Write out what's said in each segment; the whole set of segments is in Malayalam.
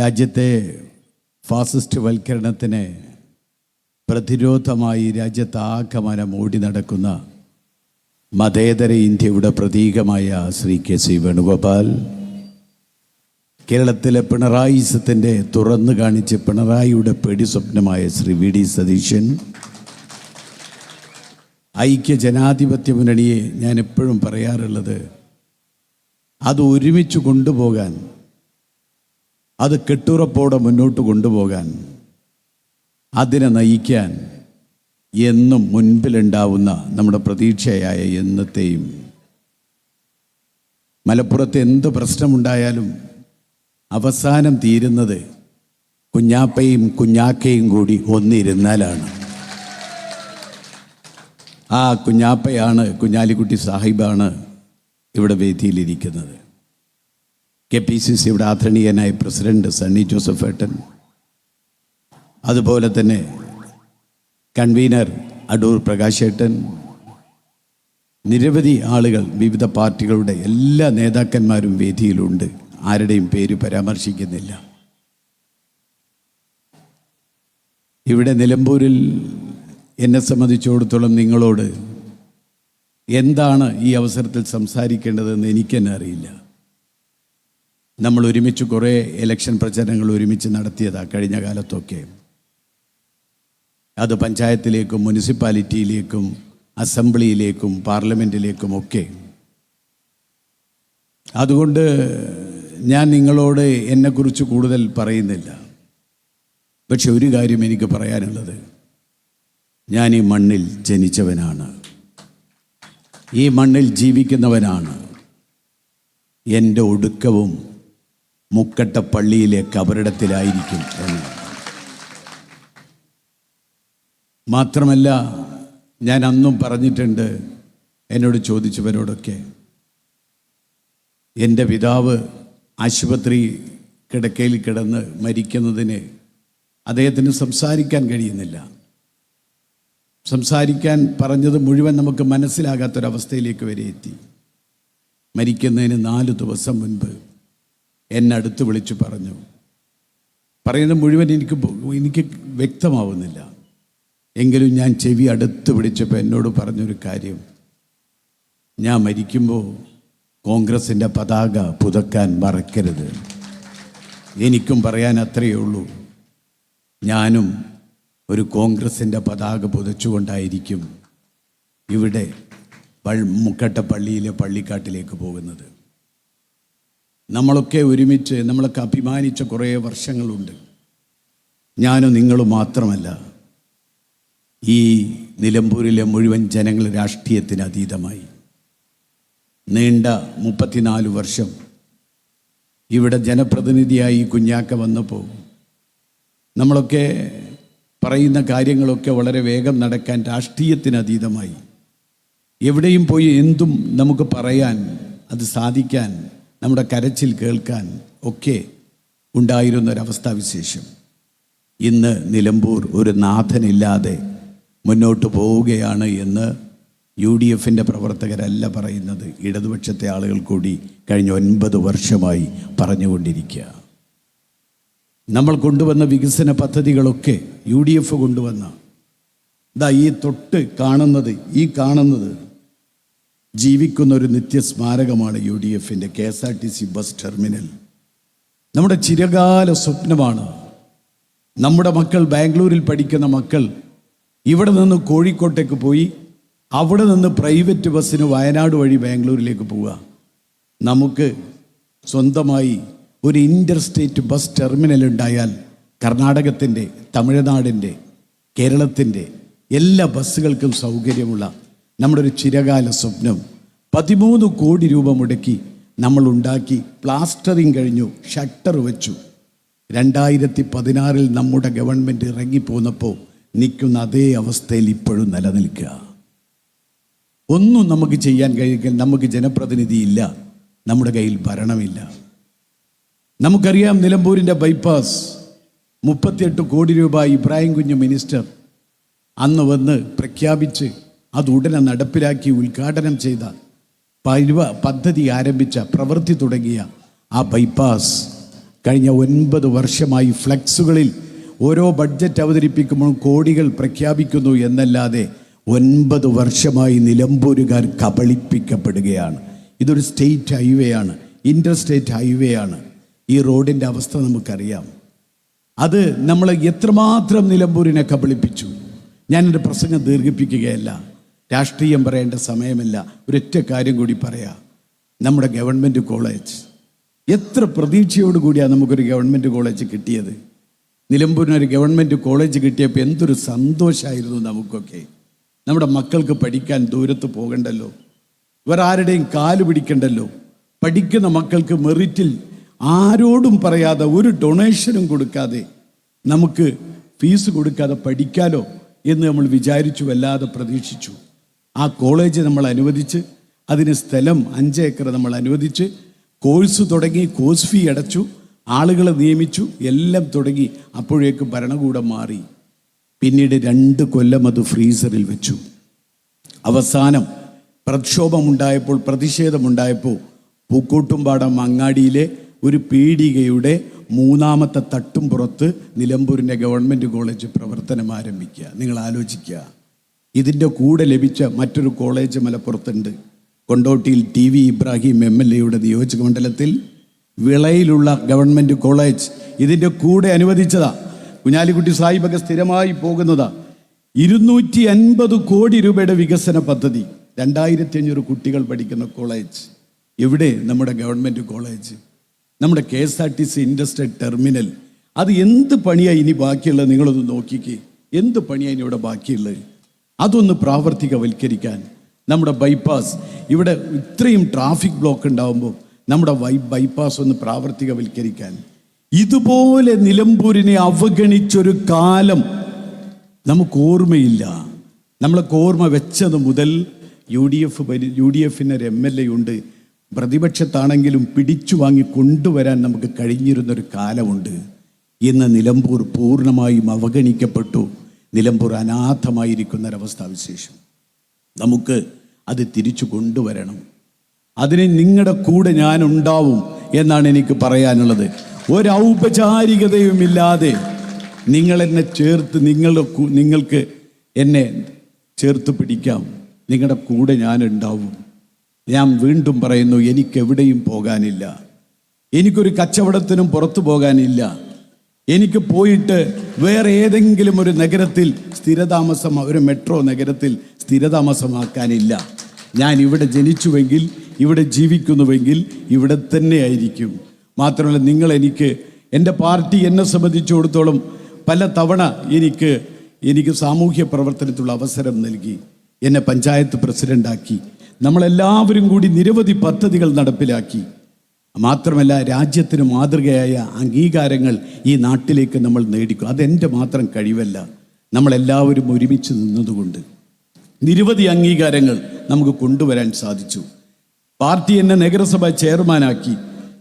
രാജ്യത്തെ ഫാസിസ്റ്റ് വൽക്കരണത്തിന് പ്രതിരോധമായി രാജ്യത്താകമാനം ഓടി നടക്കുന്ന മതേതര ഇന്ത്യയുടെ പ്രതീകമായ ശ്രീ കെ സി വേണുഗോപാൽ കേരളത്തിലെ പിണറായിസത്തിന്റെ തുറന്നു കാണിച്ച് പിണറായിയുടെ പേടി സ്വപ്നമായ ശ്രീ വി ഡി സതീശൻ ഐക്യ ജനാധിപത്യ മുന്നണിയെ ഞാൻ എപ്പോഴും പറയാറുള്ളത് അത് ഒരുമിച്ച് കൊണ്ടുപോകാൻ അത് കെട്ടുറപ്പോടെ മുന്നോട്ട് കൊണ്ടുപോകാൻ അതിനെ നയിക്കാൻ എന്നും മുൻപിലുണ്ടാവുന്ന നമ്മുടെ പ്രതീക്ഷയായ എന്നത്തെയും. മലപ്പുറത്ത് എന്ത് പ്രശ്നമുണ്ടായാലും അവസാനം തീരുന്നത് കുഞ്ഞാപ്പയും കുഞ്ഞാക്കയും കൂടി ഒന്നിരുന്നാലാണ്. ആ കുഞ്ഞാപ്പയാണ് കുഞ്ഞാലിക്കുട്ടി സാഹിബാണ് ഇവിടെ വേദിയിലിരിക്കുന്നത്. കെ പി സി സിയുടെ ആദരണീയനായ പ്രസിഡന്റ് സണ്ണി ജോസഫ് ഏട്ടൻ. അതുപോലെ തന്നെ കൺവീനർ അടൂർ പ്രകാശേട്ടൻ നിരവധി ആളുകൾ വിവിധ പാർട്ടികളുടെ എല്ലാ നേതാക്കന്മാരും വേദിയിലുണ്ട്. ആരുടെയും പേര് പരാമർശിക്കുന്നില്ല. ഇവിടെ നിലമ്പൂരിൽ എന്നെ സംബന്ധിച്ചിടത്തോളം നിങ്ങളോട് എന്താണ് ഈ അവസരത്തിൽ സംസാരിക്കേണ്ടതെന്ന് എനിക്കെന്നെ അറിയില്ല. നമ്മൾ ഒരുമിച്ച് കുറേ ഇലക്ഷൻ പ്രചരണങ്ങൾ ഒരുമിച്ച് നടത്തിയതാണ് കഴിഞ്ഞ കാലത്തൊക്കെ. അത് പഞ്ചായത്തിലേക്കും മുനിസിപ്പാലിറ്റിയിലേക്കും അസംബ്ലിയിലേക്കും പാർലമെന്റിലേക്കും ഒക്കെ. അതുകൊണ്ട് ഞാൻ നിങ്ങളോട് എന്നെക്കുറിച്ച് കൂടുതൽ പറയുന്നില്ല. പക്ഷെ ഒരു കാര്യം എനിക്ക് പറയാനുള്ളത്. ഞാൻ ഈ മണ്ണിൽ ജനിച്ചവനാണ്. ഈ മണ്ണിൽ ജീവിക്കുന്നവനാണ്. എന്റെ ഒടുക്കവും മുക്കട്ട പള്ളിയിലെ കബറിടത്തിലായിരിക്കും എന്ന്. മാത്രമല്ല ഞാൻ അന്നും പറഞ്ഞിട്ടുണ്ട് എന്നോട് ചോദിച്ചവരോടൊക്കെ എന്റെ പിതാവ് ആശുപത്രി കിടക്കയിൽ കിടന്ന് മരിക്കുന്നതിന് അദ്ദേഹത്തിന് സംസാരിക്കാൻ കഴിയുന്നില്ല. സംസാരിക്കാൻ പറഞ്ഞത് മുഴുവൻ നമുക്ക് മനസ്സിലാകാത്തൊരവസ്ഥയിലേക്ക് വരെ എത്തി മരിക്കുന്നതിന് നാല് ദിവസം മുൻപ് എന്നെ അടുത്ത് വിളിച്ച് പറഞ്ഞു. പറയുന്നത് മുഴുവൻ എനിക്ക് എനിക്ക് വ്യക്തമാവുന്നില്ല. എങ്കിലും ഞാൻ ചെവി അടുത്ത് പിടിച്ചപ്പോൾ എന്നോട് പറഞ്ഞൊരു കാര്യം. ഞാൻ മരിക്കുമ്പോൾ കോൺഗ്രസിന്റെ പതാക പുതക്കാൻ മറക്കരുത്. എനിക്കും പറയാൻ അത്രയേ ഉള്ളൂ. ഞാനും ഒരു കോൺഗ്രസിന്റെ പതാക പുതച്ചുകൊണ്ടായിരിക്കും ഇവിടെ മുക്കട്ട പള്ളിയിലെ പള്ളിക്കാട്ടിലേക്ക് പോകുന്നത്. നമ്മളൊക്കെ ഒരുമിച്ച് നമ്മളൊക്കെ അഭിമാനിച്ച കുറേ വർഷങ്ങളുണ്ട്. ഞാനും നിങ്ങളും മാത്രമല്ല ഈ നിലമ്പൂരിലെ മുഴുവൻ ജനങ്ങൾ രാഷ്ട്രീയത്തിന് അതീതമായി. നീണ്ട മുപ്പത്തിനാല് വർഷം ഇവിടെ ജനപ്രതിനിധിയായി കുഞ്ഞാക്ക വന്നപ്പോൾ നമ്മളൊക്കെ പറയുന്ന കാര്യങ്ങളൊക്കെ വളരെ വേഗം നടക്കാൻ രാഷ്ട്രീയത്തിന് അതീതമായി. എവിടെയും പോയി എന്തും നമുക്ക് പറയാൻ അത് സാധിക്കാൻ നമ്മുടെ കരച്ചിൽ കേൾക്കാൻ ഒക്കെ ഉണ്ടായിരുന്ന ഒരവസ്ഥാവിശേഷം ഇന്ന് നിലമ്പൂർ ഒരു നാഥനില്ലാതെ മുന്നോട്ട് പോവുകയാണ് എന്ന് യു ഡി എഫിന്റെ പ്രവർത്തകരല്ല പറയുന്നത്. ഇടതുപക്ഷത്തെ ആളുകൾ കൂടി കഴിഞ്ഞ ഒൻപത് വർഷമായി പറഞ്ഞുകൊണ്ടിരിക്കുക. നമ്മൾ കൊണ്ടുവന്ന വികസന പദ്ധതികളൊക്കെ യു ഡി എഫ് കൊണ്ടുവന്ന. ഇതാ ഈ തൊട്ട് കാണുന്നത് ഈ കാണുന്നത് ജീവിക്കുന്ന ഒരു നിത്യസ്മാരകമാണ് യു ഡി എഫിന്റെ K S R T C bus terminal. നമ്മുടെ ചിരകാല സ്വപ്നമാണ്. നമ്മുടെ മക്കൾ ബാംഗ്ലൂരിൽ പഠിക്കുന്ന മക്കൾ ഇവിടെ നിന്ന് കോഴിക്കോട്ടേക്ക് പോയി അവിടെ നിന്ന് പ്രൈവറ്റ് ബസ്സിന് വയനാട് വഴി ബാംഗ്ലൂരിലേക്ക് പോവുക. നമുക്ക് സ്വന്തമായി ഒരു ഇന്റർ സ്റ്റേറ്റ് ബസ് ടെർമിനൽ ഉണ്ടായാൽ കർണാടകത്തിന്റെ തമിഴ്നാടിന്റെ കേരളത്തിന്റെ എല്ലാ ബസ്സുകൾക്കും സൗകര്യമുള്ള നമ്മുടെ ഒരു ചിരകാല സ്വപ്നം. പതിമൂന്ന് കോടി രൂപ മുടക്കി നമ്മൾ ഉണ്ടാക്കി പ്ലാസ്റ്ററിങ് കഴിഞ്ഞു ഷട്ടർ വെച്ചു. രണ്ടായിരത്തി പതിനാറിൽ നമ്മുടെ ഗവൺമെന്റ് ഇറങ്ങിപ്പോന്നപ്പോൾ നിൽക്കുന്ന അതേ അവസ്ഥയിൽ ഇപ്പോഴും നിലനിൽക്കുക. ഒന്നും നമുക്ക് ചെയ്യാൻ കഴിയില്ല നമുക്ക് ജനപ്രതിനിധി ഇല്ല നമ്മുടെ കയ്യിൽ ഭരണമില്ല. നമുക്കറിയാം നിലമ്പൂരിന്റെ ബൈപ്പാസ് മുപ്പത്തിയെട്ട് കോടി രൂപ ഇബ്രാഹിം കുഞ്ഞ് മിനിസ്റ്റർ അന്ന് വന്ന് പ്രഖ്യാപിച്ച് അത് ഉടനെ നടപ്പിലാക്കി ഉദ്ഘാടനം ചെയ്ത പരിവ പദ്ധതി ആരംഭിച്ച പ്രവൃത്തി തുടങ്ങിയ ആ ബൈപ്പാസ് കഴിഞ്ഞ ഒൻപത് വർഷമായി ഫ്ലെക്സുകളിൽ ഓരോ ബഡ്ജറ്റ് അവതരിപ്പിക്കുമ്പോൾ കോടികൾ പ്രഖ്യാപിക്കുന്നു എന്നല്ലാതെ ഒൻപത് വർഷമായി നിലമ്പൂരുകാർ കബളിപ്പിക്കപ്പെടുകയാണ്. ഇതൊരു സ്റ്റേറ്റ് ഹൈവേ ആണ് ഇന്റർ സ്റ്റേറ്റ് ഹൈവേ ആണ്. ഈ റോഡിന്റെ അവസ്ഥ നമുക്കറിയാം. അത് നമ്മൾ എത്രമാത്രം നിലമ്പൂരിനെ കബളിപ്പിച്ചു? ഞാനൊരു പ്രസംഗം ദീർഘിപ്പിക്കുകയല്ല. രാഷ്ട്രീയം പറയേണ്ട സമയമല്ല. ഒരൊറ്റ കാര്യം കൂടി പറയാം. നമ്മുടെ ഗവൺമെന്റ് കോളേജ്. എത്ര പ്രതീക്ഷയോടുകൂടിയാണ് നമുക്കൊരു ഗവൺമെന്റ് കോളേജ് കിട്ടിയത്? നിലമ്പൂരിനൊരു ഗവൺമെന്റ് കോളേജ് കിട്ടിയപ്പോൾ എന്തൊരു സന്തോഷമായിരുന്നു നമുക്കൊക്കെ. നമ്മുടെ മക്കൾക്ക് പഠിക്കാൻ ദൂരത്ത് പോകണ്ടല്ലോ. വേറെ ആരുടെയും കാൽ പിടിക്കണ്ടല്ലോ. പഠിക്കുന്ന മക്കൾക്ക് മെറിറ്റിൽ ആരോടും പറയാതെ ഒരു ഡൊണേഷനും കൊടുക്കാതെ നമുക്ക് ഫീസ് കൊടുക്കാതെ പഠിക്കാലോ എന്ന് നമ്മൾ വിചാരിച്ചു വല്ലാതെ പ്രതീക്ഷിച്ചു. ആ കോളേജ് നമ്മൾ അനുവദിച്ച് അതിന് സ്ഥലം അഞ്ച് ഏക്കർ നമ്മൾ അനുവദിച്ച് കോഴ്സ് തുടങ്ങി കോഴ്സ് ഫീ അടച്ചു ആളുകളെ നിയമിച്ചു എല്ലാം തുടങ്ങി അപ്പോഴേക്കും ഭരണകൂടം മാറി. പിന്നീട് രണ്ട് കൊല്ലം അത് ഫ്രീസറിൽ വെച്ചു. അവസാനം പ്രക്ഷോഭമുണ്ടായപ്പോൾ പ്രതിഷേധമുണ്ടായപ്പോൾ പൂക്കോട്ടുംപാടം അങ്ങാടിയിലെ ഒരു പീടികയുടെ മൂന്നാമത്തെ തട്ടും പുറത്ത് നിലമ്പൂരിന്റെ ഗവൺമെന്റ് കോളേജ് പ്രവർത്തനം ആരംഭിക്കുക. നിങ്ങൾ ആലോചിക്കുക. ഇതിന്റെ കൂടെ ലഭിച്ച മറ്റൊരു കോളേജ് മലപ്പുറത്തുണ്ട്. കൊണ്ടോട്ടിയിൽ T V Ibrahim M L എയുടെ നിയോജക മണ്ഡലത്തിൽ വിളയിലുള്ള ഗവൺമെന്റ് കോളേജ് ഇതിന്റെ കൂടെ അനുവദിച്ചതാ. കുഞ്ഞാലിക്കുട്ടി സാഹിബൊക്കെ സ്ഥിരമായി പോകുന്നതാ. ഇരുന്നൂറ്റി അൻപത് കോടി രൂപയുടെ വികസന പദ്ധതി. രണ്ടായിരത്തി അഞ്ഞൂറ് കുട്ടികൾ പഠിക്കുന്ന കോളേജ്. എവിടെ? നമ്മുടെ ഗവൺമെന്റ് കോളേജ്. നമ്മുടെ K S R T C industrial terminal. അത് എന്ത് പണിയാണ് ഇനി ബാക്കിയുള്ളത്? നിങ്ങളൊന്ന് നോക്കിക്കേ. എന്ത് പണിയാണ് ഇനി ഇവിടെ ബാക്കിയുള്ളത്? അതൊന്ന് പ്രാവർത്തികവൽക്കരിക്കാൻ നമ്മുടെ ബൈപ്പാസ് ഇവിടെ ഇത്രയും ട്രാഫിക് ബ്ലോക്ക് ഉണ്ടാകുമ്പോൾ നമ്മുടെ വൈ ബൈപ്പാസ് ഒന്ന് പ്രാവർത്തികവൽക്കരിക്കാൻ. ഇതുപോലെ നിലമ്പൂരിനെ അവഗണിച്ചൊരു കാലം നമുക്ക് ഓർമ്മയില്ല. നമ്മളൊക്കെ ഓർമ്മ വെച്ചത് മുതൽ യു ഡി എഫ് പരി യു ഡി എഫിന് ഒരു എം എൽ എ ഉണ്ട്. പ്രതിപക്ഷത്താണെങ്കിലും പിടിച്ചു വാങ്ങി കൊണ്ടുവരാൻ നമുക്ക് കഴിഞ്ഞിരുന്നൊരു കാലമുണ്ട്. ഇന്ന് നിലമ്പൂർ പൂർണമായും അവഗണിക്കപ്പെട്ടു. നിലമ്പൂർ അനാഥമായിരിക്കുന്ന ഒരവസ്ഥാവിശേഷം നമുക്ക് അത് തിരിച്ചു കൊണ്ടുവരണം. അതിന് നിങ്ങളുടെ കൂടെ ഞാൻ ഉണ്ടാവും എന്നാണ് എനിക്ക് പറയാനുള്ളത്. ഒരൗപചാരികതയുമില്ലാതെ നിങ്ങൾ എന്നെ ചേർത്ത് നിങ്ങളുടെ നിങ്ങൾക്ക് എന്നെ ചേർത്ത് പിടിക്കാം. നിങ്ങളുടെ കൂടെ ഞാൻ ഉണ്ടാവും ഞാൻ വീണ്ടും പറയുന്നു എനിക്കെവിടെയും പോകാനില്ല. എനിക്കൊരു കച്ചവടത്തിനും പുറത്തു പോകാനില്ല. എനിക്ക് പോയിട്ട് വേറെ ഏതെങ്കിലും ഒരു നഗരത്തിൽ സ്ഥിരതാമസം ഒരു മെട്രോ നഗരത്തിൽ സ്ഥിരതാമസമാക്കാനില്ല. ഞാൻ ഇവിടെ ജനിച്ചുവെങ്കിൽ ഇവിടെ ജീവിക്കുന്നുവെങ്കിൽ ഇവിടെ തന്നെ ആയിരിക്കും. മാത്രമല്ല നിങ്ങൾ എനിക്ക് എന്റെ പാർട്ടി എന്നെ സംബന്ധിച്ചിടത്തോളം പല തവണ എനിക്ക് എനിക്ക് സാമൂഹ്യ പ്രവർത്തനത്തിലുള്ള അവസരം നൽകി എന്നെ പഞ്ചായത്ത് പ്രസിഡന്റാക്കി നമ്മളെല്ലാവരും കൂടി നിരവധി പദ്ധതികൾ നടപ്പിലാക്കി. മാത്രമല്ല രാജ്യത്തിന് മാതൃകയായ അംഗീകാരങ്ങൾ ഈ നാട്ടിലേക്ക് നമ്മൾ നേടിക്കും. അതെന്റെ മാത്രം കഴിവല്ല. നമ്മളെല്ലാവരും ഒരുമിച്ച് നിന്നതുകൊണ്ട് നിരവധി അംഗീകാരങ്ങൾ നമുക്ക് കൊണ്ടുവരാൻ സാധിച്ചു. പാർട്ടി എന്നെ നഗരസഭ ചെയർമാനാക്കി.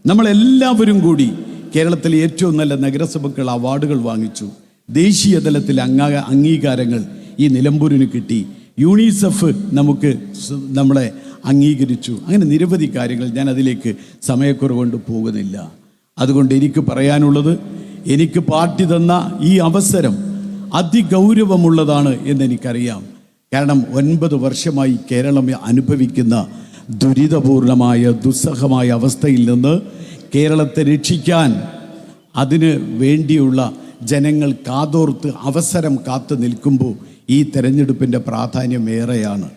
നമ്മളെല്ലാവരും കൂടി കേരളത്തിലെ ഏറ്റവും നല്ല നഗരസഭകൾ അവാർഡുകൾ വാങ്ങിച്ചു. ദേശീയ തലത്തിൽ അംഗ അംഗീകാരങ്ങൾ ഈ നിലമ്പൂരിന് കിട്ടി. യൂണിസെഫ് നമുക്ക് നമ്മളെ അംഗീകരിച്ചു. അങ്ങനെ നിരവധി കാര്യങ്ങൾ ഞാൻ അതിലേക്ക് സമയക്കുറവുകൊണ്ട് പോകുന്നില്ല. അതുകൊണ്ട് എനിക്ക് പറയാനുള്ളത് എനിക്ക് പാർട്ടി തന്ന ഈ അവസരം അതിഗൗരവമുള്ളതാണ് എന്നെനിക്കറിയാം കാരണം ഒൻപത് വർഷമായി കേരളം അനുഭവിക്കുന്ന ദുരിതപൂർണമായ ദുസ്സഹമായ അവസ്ഥയിൽ നിന്ന് കേരളത്തെ രക്ഷിക്കാൻ അതിന് വേണ്ടിയുള്ള ജനങ്ങൾ കാതോർത്ത് അവസരം കാത്തു നിൽക്കുമ്പോൾ ഈ തെരഞ്ഞെടുപ്പിന്റെ പ്രാധാന്യം ഏറെയാണ്.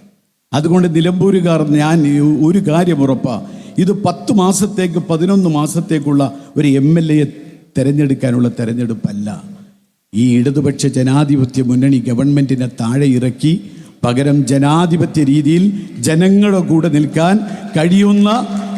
അതുകൊണ്ട് നിലമ്പൂരുകാർ ഞാൻ ഒരു കാര്യം ഉറപ്പാ. ഇത് പത്ത് മാസത്തേക്ക് പതിനൊന്ന് മാസത്തേക്കുള്ള ഒരു എം എൽ എയെ തിരഞ്ഞെടുക്കാനുള്ള തിരഞ്ഞെടുപ്പല്ല. ഈ ഇടതുപക്ഷ ജനാധിപത്യ മുന്നണി ഗവൺമെന്റിനെ താഴെ ഇറക്കി പകരം ജനാധിപത്യ രീതിയിൽ ജനങ്ങളുടെ കൂടെ നിൽക്കാൻ കഴിയുന്ന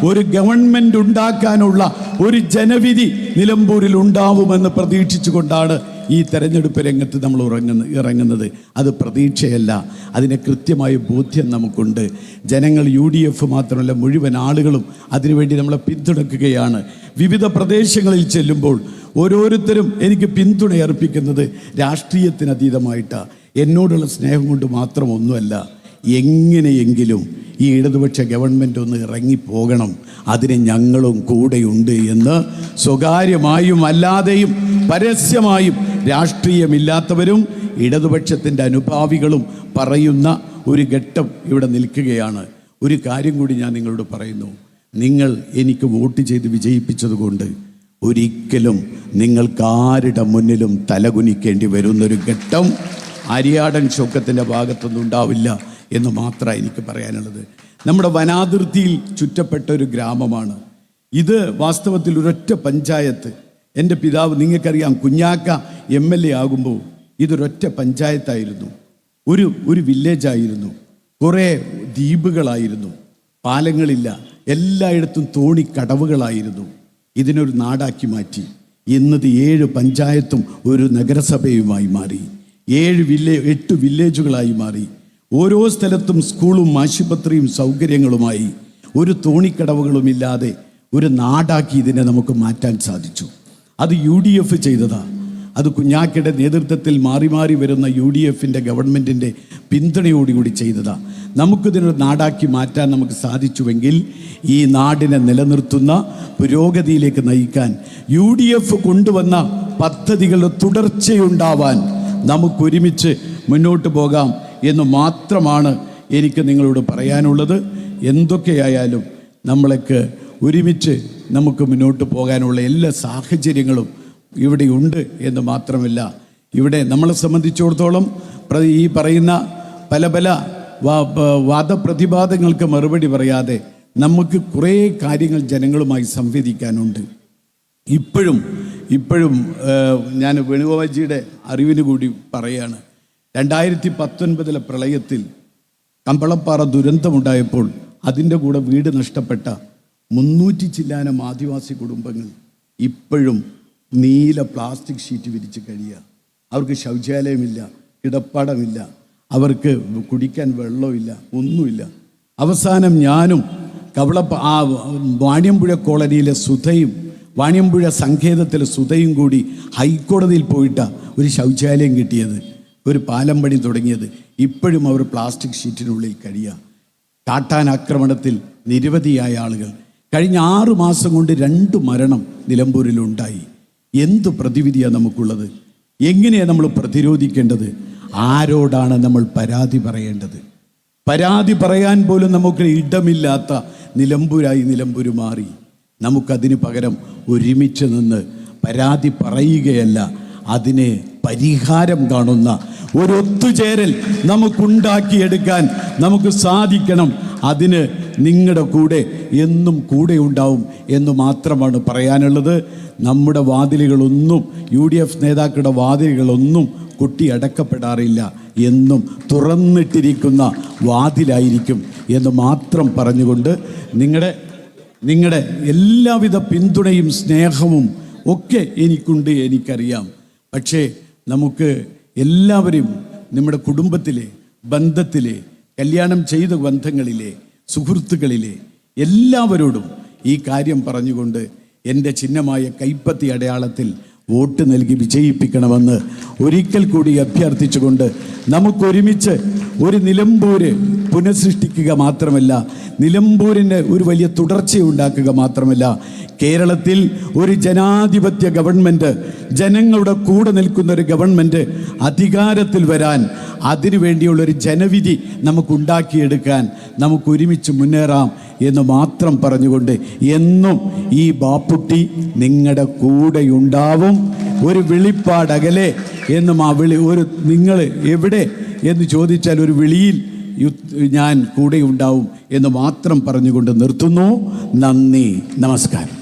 ഒരു ഗവൺമെന്റ് ഉണ്ടാക്കാനുള്ള ഒരു ജനവിധി നിലമ്പൂരിൽ ഉണ്ടാവുമെന്ന് പ്രതീക്ഷിച്ചുകൊണ്ടാണ് ഈ തെരഞ്ഞെടുപ്പ് രംഗത്ത് നമ്മൾ ഉറങ്ങുന്ന ഇറങ്ങുന്നത് അത് പ്രതീക്ഷയല്ല. അതിന് കൃത്യമായ ബോധ്യം നമുക്കുണ്ട്. ജനങ്ങൾ യു ഡി എഫ് മാത്രമല്ല മുഴുവൻ ആളുകളും അതിനുവേണ്ടി നമ്മളെ പിന്തുണക്കുകയാണ് വിവിധ പ്രദേശങ്ങളിൽ ചെല്ലുമ്പോൾ ഓരോരുത്തരും എനിക്ക് പിന്തുണയർപ്പിക്കുന്നത് അർപ്പിക്കുന്നത് രാഷ്ട്രീയത്തിന് എന്നോടുള്ള സ്നേഹം കൊണ്ട് മാത്രം ഒന്നുമല്ല എങ്ങനെയെങ്കിലും ഈ ഇടതുപക്ഷ ഗവൺമെന്റ് ഒന്ന് ഇറങ്ങിപ്പോകണം. അതിന് ഞങ്ങളും കൂടെയുണ്ട് എന്ന് സ്വകാര്യമായും അല്ലാതെയും പരസ്യമായും രാഷ്ട്രീയമില്ലാത്തവരും ഇടതുപക്ഷത്തിന്റെ അനുഭാവികളും പറയുന്ന ഒരു ഘട്ടം ഇവിടെ നിൽക്കുകയാണ്. ഒരു കാര്യം കൂടി ഞാൻ നിങ്ങളോട് പറയുന്നു. നിങ്ങൾ എനിക്ക് വോട്ട് ചെയ്ത് വിജയിപ്പിച്ചതുകൊണ്ട് ഒരിക്കലും നിങ്ങൾക്ക് ആരുടെ മുന്നിലും തലകുനിക്കേണ്ടി വരുന്നൊരു ഘട്ടം അരിയാടൻ ശോക്കത്തിന്റെ ഭാഗത്തൊന്നും ഉണ്ടാവില്ല എന്ന് മാത്രമാണ് എനിക്ക് പറയാനുള്ളത്. നമ്മുടെ വനാതിർത്തിയിൽ ചുറ്റപ്പെട്ട ഒരു ഗ്രാമമാണ്. ഇത് വാസ്തവത്തിൽ ഒരൊറ്റ പഞ്ചായത്ത്. എന്റെ പിതാവ് നിങ്ങൾക്കറിയാം കുഞ്ഞാക്ക എം എൽ എ ആകുമ്പോൾ ഇതൊരൊറ്റ പഞ്ചായത്തായിരുന്നു. ഒരു ഒരു വില്ലേജായിരുന്നു. കുറേ ദ്വീപുകളായിരുന്നു. പാലങ്ങളില്ല എല്ലായിടത്തും തോണിക്കടവുകളായിരുന്നു. ഇതിനൊരു നാടാക്കി മാറ്റി. ഇന്നത് ഏഴ് പഞ്ചായത്തും ഒരു നഗരസഭയുമായി മാറി. ഏഴ് വില്ലേ എട്ട് വില്ലേജുകളായി മാറി. ഓരോ സ്ഥലത്തും സ്കൂളും ആശുപത്രിയും സൗകര്യങ്ങളുമായി. ഒരു തോണിക്കടവുകളുമില്ലാതെ ഒരു നാടാക്കി ഇതിനെ നമുക്ക് മാറ്റാൻ സാധിച്ചു. അത് യു ഡി എഫ് ചെയ്തതാണ് അത് കുഞ്ഞാക്കയുടെ നേതൃത്വത്തിൽ മാറി മാറി വരുന്ന യു ഡി എഫിന്റെ ഗവൺമെന്റിന്റെ പിന്തുണയോടുകൂടി ചെയ്തതാണ് നമുക്കിതിനൊരു നാടാക്കി മാറ്റാൻ നമുക്ക് സാധിച്ചുവെങ്കിൽ ഈ നാടിനെ നിലനിർത്തുന്ന പുരോഗതിയിലേക്ക് നയിക്കാൻ യു ഡി എഫ് കൊണ്ടുവന്ന പദ്ധതികളുടെ തുടർച്ചയുണ്ടാവാൻ നമുക്കൊരുമിച്ച് മുന്നോട്ട് പോകാം എന്ന് മാത്രമാണ് എനിക്ക് നിങ്ങളോട് പറയാനുള്ളത്. എന്തൊക്കെയായാലും നമ്മളൊക്കെ ഒരുമിച്ച് നമുക്ക് മുന്നോട്ട് പോകാനുള്ള എല്ലാ സാഹചര്യങ്ങളും ഇവിടെ ഉണ്ട് എന്ന് മാത്രമല്ല. ഇവിടെ നമ്മളെ സംബന്ധിച്ചിടത്തോളം ഈ പറയുന്ന പല പല വാദപ്രതിവാദങ്ങൾക്ക് മറുപടി പറയാതെ നമുക്ക് കുറേ കാര്യങ്ങൾ ജനങ്ങളുമായി സംവദിക്കാനുണ്ട്. ഇപ്പോഴും ഇപ്പോഴും ഞാൻ വേണുഗോപാൽജിയുടെ അറിവിന് കൂടി പറയാണ്. രണ്ടായിരത്തി പത്തൊൻപതിലെ പ്രളയത്തിൽ കമ്പളപ്പാറ ദുരന്തമുണ്ടായപ്പോൾ അതിന്റെ കൂടെ വീട് നഷ്ടപ്പെട്ട മുന്നൂറ്റി ചില്ലാനം ആദിവാസി കുടുംബങ്ങൾ ഇപ്പോഴും നീല പ്ലാസ്റ്റിക് ഷീറ്റ് വിരിച്ച് കഴിയുക. അവർക്ക് ശൗചാലയമില്ല കിടപ്പാടമില്ല അവർക്ക് കുടിക്കാൻ വെള്ളമില്ല ഒന്നുമില്ല. അവസാനം ഞാനും കവള ആ വാണിയമ്പുഴ കോളനിയിലെ സുധയും വാണിയമ്പുഴ സങ്കേതത്തിലെ സുധയും കൂടി ഹൈക്കോടതിയിൽ പോയിട്ട ഒരു ശൗചാലയം കിട്ടിയത് ഒരു പാലം പണി തുടങ്ങിയത്. ഇപ്പോഴും അവർ പ്ലാസ്റ്റിക് ഷീറ്റിനുള്ളിൽ കഴിയുക. കാട്ടാൻ ആക്രമണത്തിൽ നിരവധിയായ ആളുകൾ കഴിഞ്ഞ ആറ് മാസം കൊണ്ട് രണ്ട് മരണം നിലമ്പൂരിലുണ്ടായി. എന്ത് പ്രതിവിധിയാണ് നമുക്കുള്ളത്? എങ്ങനെയാണ് നമ്മൾ പ്രതിരോധിക്കേണ്ടത്? ആരോടാണ് നമ്മൾ പരാതി പറയേണ്ടത്? പരാതി പറയാൻ പോലും നമുക്ക് ഇടമില്ലാത്ത നിലമ്പൂരായി നിലമ്പൂർ മാറി. നമുക്കതിന് പകരം ഒരുമിച്ച് നിന്ന് പരാതി പറയുകയല്ല അതിനെ പരിഹാരം കാണുന്ന ഒരു ഒത്തുചേരൽ നമുക്കുണ്ടാക്കിയെടുക്കാൻ നമുക്ക് സാധിക്കണം. അതിന് നിങ്ങളുടെ കൂടെ എന്നും കൂടെ ഉണ്ടാവും എന്ന് മാത്രമാണ് പറയാനുള്ളത്. നമ്മുടെ വാതിലുകളൊന്നും യു ഡി എഫ് നേതാക്കളുടെ വാതിലുകളൊന്നും കുട്ടി അടക്കപ്പെടാറില്ല എന്നും തുറന്നിട്ടിരിക്കുന്ന വാതിലായിരിക്കും എന്ന് മാത്രം പറഞ്ഞുകൊണ്ട് നിങ്ങളുടെ നിങ്ങളുടെ എല്ലാവിധ പിന്തുണയും സ്നേഹവും ഒക്കെ എനിക്കുണ്ട് എനിക്കറിയാം. പക്ഷേ നമുക്ക് എല്ലാവരും നമ്മുടെ കുടുംബത്തിലെ ബന്ധത്തിലെ കല്യാണം ചെയ്ത ബന്ധങ്ങളിലെ സുഹൃത്തുക്കളിലെ എല്ലാവരോടും ഈ കാര്യം പറഞ്ഞുകൊണ്ട് എന്റെ ചിഹ്നമായ കൈപ്പത്തി അടയാളത്തിൽ വോട്ട് നൽകി വിജയിപ്പിക്കണമെന്ന് ഒരിക്കൽ കൂടി അഭ്യർത്ഥിച്ചുകൊണ്ട് നമുക്കൊരുമിച്ച് ഒരു നിലമ്പൂര് പുനഃസൃഷ്ടിക്കുക മാത്രമല്ല നിലമ്പൂരിന് ഒരു വലിയ തുടർച്ചയുണ്ടാക്കുക മാത്രമല്ല കേരളത്തിൽ ഒരു ജനാധിപത്യ ഗവൺമെന്റ് ജനങ്ങളുടെ കൂടെ നിൽക്കുന്ന ഒരു ഗവൺമെന്റ് അധികാരത്തിൽ വരാൻ അതിനുവേണ്ടിയുള്ള ഒരു ജനവിധി നമുക്കുണ്ടാക്കിയെടുക്കാൻ നമുക്ക് ഒരുമിച്ച് മുന്നേറാം എന്ന് മാത്രം പറഞ്ഞുകൊണ്ട് എന്നും ഈ ബാപ്പുട്ടി നിങ്ങളുടെ കൂടെയുണ്ടാവും. ഒരു വിളിപ്പാടകലെ എന്നും ആ വിളി ഒരു നിങ്ങൾ എവിടെ എന്ന് ചോദിച്ചാൽ ഒരു വിളിയിൽ ഞാൻ കൂടെയുണ്ടാവും എന്ന് മാത്രം പറഞ്ഞുകൊണ്ട് നിർത്തുന്നു. നന്ദി നമസ്കാരം.